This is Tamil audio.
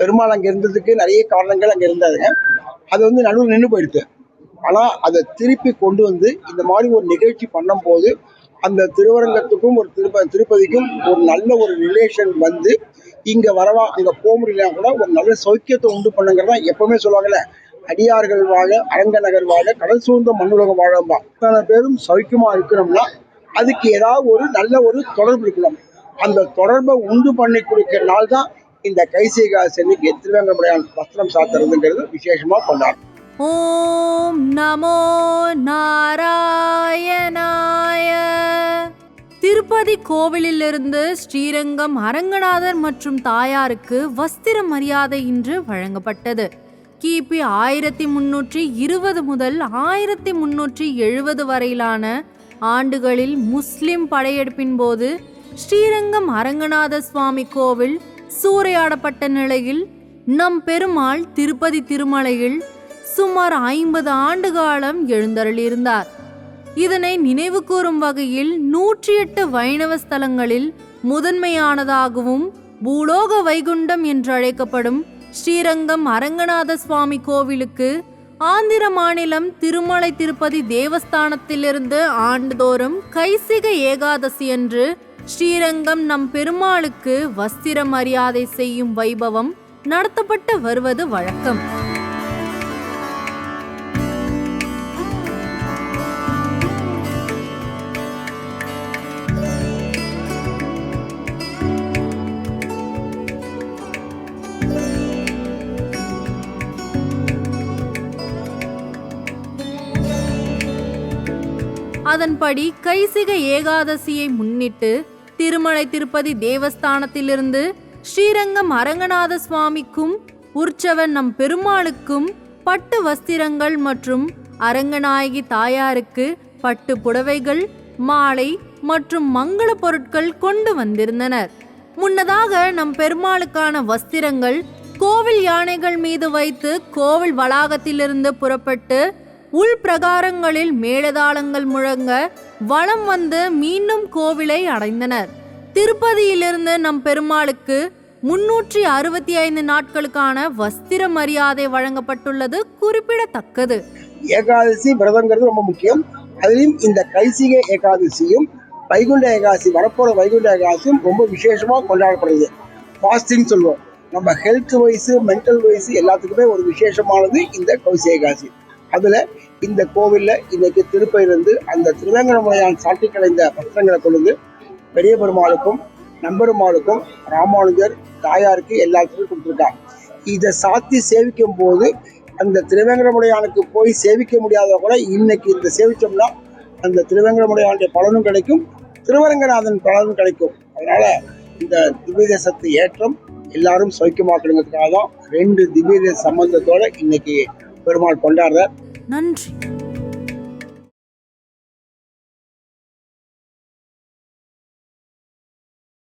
பெருமாள் அங்கே இருந்ததுக்கு நிறைய காரணங்கள் அங்கே இருந்தாருங்க அது வந்து நடுவில் நின்று போயிடுது. ஆனால் அதை திருப்பி கொண்டு வந்து இந்த மாதிரி ஒரு நிகழ்ச்சி பண்ணும்போது அந்த திருவரங்கத்துக்கும் ஒரு திருப்ப திருப்பதிக்கும் ஒரு நல்ல ஒரு ரிலேஷன் வந்து இங்கே வரவா அங்கே போக முடியலனா கூட ஒரு நல்ல சௌக்கியத்தை உண்டு பண்ணுங்கிறதா எப்பவுமே சொல்லுவாங்கல்ல. அடியார்கள் வாழ அரங்க நகர் வாழ கடல் சூழ்ந்த மண்ணுலகம் வாழம்பா இத்தனை பேரும் சௌக்கியமாக இருக்கணும்னா அதுக்கு ஏதாவது ஒரு நல்ல ஒரு தொடர்பு இருக்கணும். அந்த தொடர்பை உண்டு பண்ணி கொடுக்கிற நாள் தான் இந்த கைசிகாசனுக்கு திருவேங்கடமுடையான் வஸ்திரம் சாத்துறதுங்கிறது விசேஷமாக கொண்டாடும் ஓம் நமோ நாராயணாய. திருப்பதி கோவிலிலிருந்து ஸ்ரீரங்கம் அரங்கநாதர் மற்றும் தாயாருக்கு வஸ்திர மரியாதை இன்று வழங்கப்பட்டது. கிபி ஆயிரத்தி முன்னூற்றி இருபது முதல் ஆயிரத்தி முன்னூற்றி எழுபது வரையிலான ஆண்டுகளில் முஸ்லிம் படையெடுப்பின் போது ஸ்ரீரங்கம் அரங்கநாத சுவாமி கோவில் சூறையாடப்பட்ட நிலையில் நம் பெருமாள் திருப்பதி திருமலையில் சுமார் ஐம்பது ஆண்டு காலம் எழுந்தருளியிருந்தார். இதனை நினைவு கூறும் வகையில் நூற்றி எட்டு வைணவ ஸ்தலங்களில் முதன்மையானதாகவும் பூலோக வைகுண்டம் என்று அழைக்கப்படும் ஸ்ரீரங்கம் அரங்கநாத சுவாமி கோவிலுக்கு ஆந்திர மாநிலம் திருமலை திருப்பதி தேவஸ்தானத்திலிருந்து ஆண்டுதோறும் கைசிக ஏகாதசி அன்று ஸ்ரீரங்கம் நம் பெருமாளுக்கு வஸ்திர மரியாதை செய்யும் வைபவம் நடத்தப்பட்டு வருவது வழக்கம். அதன்படி கைசிக ஏகாதசியை முன்னிட்டு திருமலை திருப்பதி தேவஸ்தானத்திலிருந்து ஸ்ரீரங்கம் அரங்கநாத சுவாமிக்கும் உற்சவன் நம் பெருமாளுக்கும் பட்டு வஸ்திரங்கள் மற்றும் அரங்கநாயகி தாயாருக்கு பட்டு புடவைகள் மாலை மற்றும் மங்கள பொருட்கள் கொண்டு வந்திருந்தனர். முன்னதாக நம் பெருமாளுக்கான வஸ்திரங்கள் கோவில் யானைகள் மீது வைத்து கோவில் வளாகத்திலிருந்து புறப்பட்டு உள் பிரகாரங்களில் மேலதாளங்கள் முழங்க வளம் வந்து மீண்டும் கோவிலை அடைந்தனர். திருப்பதியிலிருந்து நம் பெருமாளுக்கு முன்னூற்றி அறுபத்தி ஐந்து நாட்களுக்கான வஸ்திர மரியாதை வழங்கப்பட்டுள்ளது குறிப்பிடத்தக்கது. ஏகாதசி விரதங்கிறது ரொம்ப முக்கியம். அதிலும் இந்த கைசிக ஏகாதசியும் வைகுண்ட ஏகாதசி வரப்போகிற வைகுண்ட ஏகாதசியும் ரொம்ப விசேஷமாக கொண்டாடப்படுது. ஃபாஸ்டிங் சொல்லுவோம். நம்ம ஹெல்த் வைஸ் மென்டல் வைஸ் எல்லாத்துக்குமே ஒரு விசேஷமானது இந்த கௌசி ஏகாதசி. அதில் இந்த கோவிலில் இன்னைக்கு திருப்பதியிலிருந்து அந்த திருவேங்கடமுடையான் சாட்டி கலைந்த பத்திரங்களை கொண்டு பெரிய பெருமாளுக்கும் நம்பெருமாளுக்கும் ராமானுஜர் தாயாருக்கு எல்லாத்துக்கும் கொடுத்துருக்காங்க. இதை சாத்தி சேவிக்கும் போது அந்த திருவேங்கடமுடையானுக்கு போய் சேவிக்க முடியாத கூட இன்னைக்கு இந்த சேவிச்சோம்னா அந்த திருவேங்கடமுடையானுடைய பலனும் கிடைக்கும் திருவரங்கநாதன் பலனும் கிடைக்கும். அதனால இந்த திவ்ய தேசத்து ஏற்றம் எல்லாரும் சௌக்கியமாக்கணுங்கிறதுக்காக தான் ரெண்டு திவ்ய தேச சம்பந்தத்தோட இன்னைக்கு பெருமாள் கொண்டாடுறார். நன்றி.